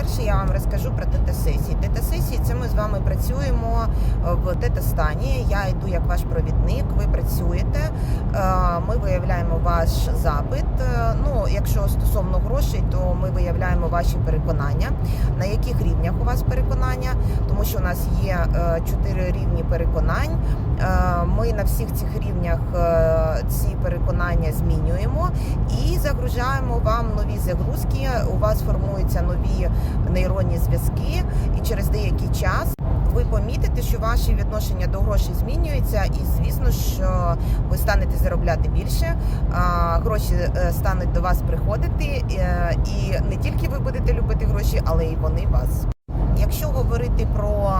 По-перше, я вам розкажу про тета-сесії. Тета-сесії це ми з вами працюємо е, в тета-стані. Я йду як ваш провідник, ви працюєте. Е, Ми виявляємо ваш запит. Е, Ну, якщо стосовно грошей, то ми виявляємо ваші переконання, на яких рівнях у вас переконання, тому що у нас є чотири рівні переконань. Е, Ми на всіх цих рівнях е, ці переконання змінюємо і загружаємо вам нові загрузки. У вас формуються нові нейронні зв'язки, і через деякий час ви помітите, що ваші відношення до грошей змінюються, і звісно, що ви станете заробляти більше, гроші е, стануть до вас приходити, е, і не тільки ви будете любити гроші, але й вони вас. Якщо говорити про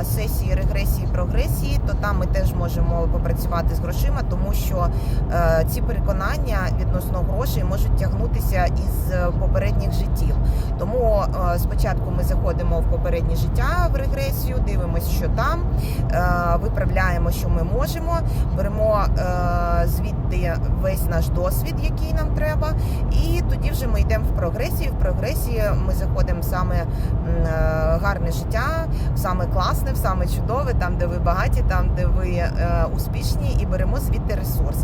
е, сесії регресії прогресії, то там ми теж можемо попрацювати з грошима, тому що е, ці переконання відносно грошей можуть тягнутися із е, попередніх життів. Тому спочатку ми заходимо в попереднє життя в регресію, дивимося, що там, виправляємо, що ми можемо, беремо звідти весь наш досвід, який нам треба, і тоді вже ми йдемо в прогресію. В прогресії ми заходимо саме е, гарне життя, саме класне, в саме чудове, там, де ви багаті, там, де ви е, успішні, і беремо звідти ресурс.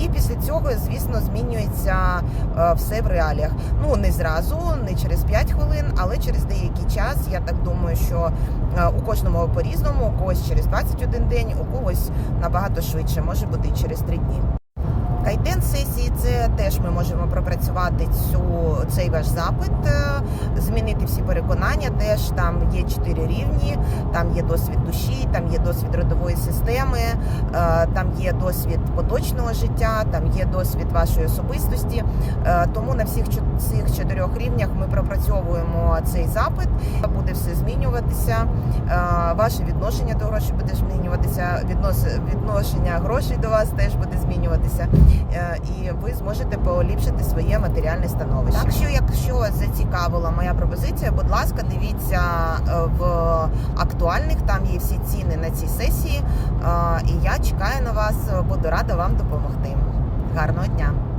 І після цього, звісно, змінюється е, все в реаліях. Ну не зразу, не через 5 хвилин, але через деякий час. Я так думаю, що е, у кожному по-різному, у когось через 21 день, у когось набагато швидше, може бути і через 3 дні. Кайден сесії це теж ми можемо пропрацювати цю цей ваш запит, е, змінити всі переконання. Теж там є чотири рівні, там є досвід душі, там є досвід родової системи, е, там є досвід поточного життя, там є досвід вашої особистості. Е, Тому на всіх чо- цих чотирьох рівнях ми пропрацьовуємо цей запит. Буде все змінюватися. Е, Ваше відношення до грошей буде змінюватися. Відношення грошей до вас теж буде змінюватися. Е, і ви зможете поліпшити своє матеріальне становище. Так що, якщо зацікавила моя пропозиція, будь ласка, дивіться е, в актуальних, там є всі ціни на ці сесії. І я чекаю на вас, буду рада вам допомогти. Гарного дня!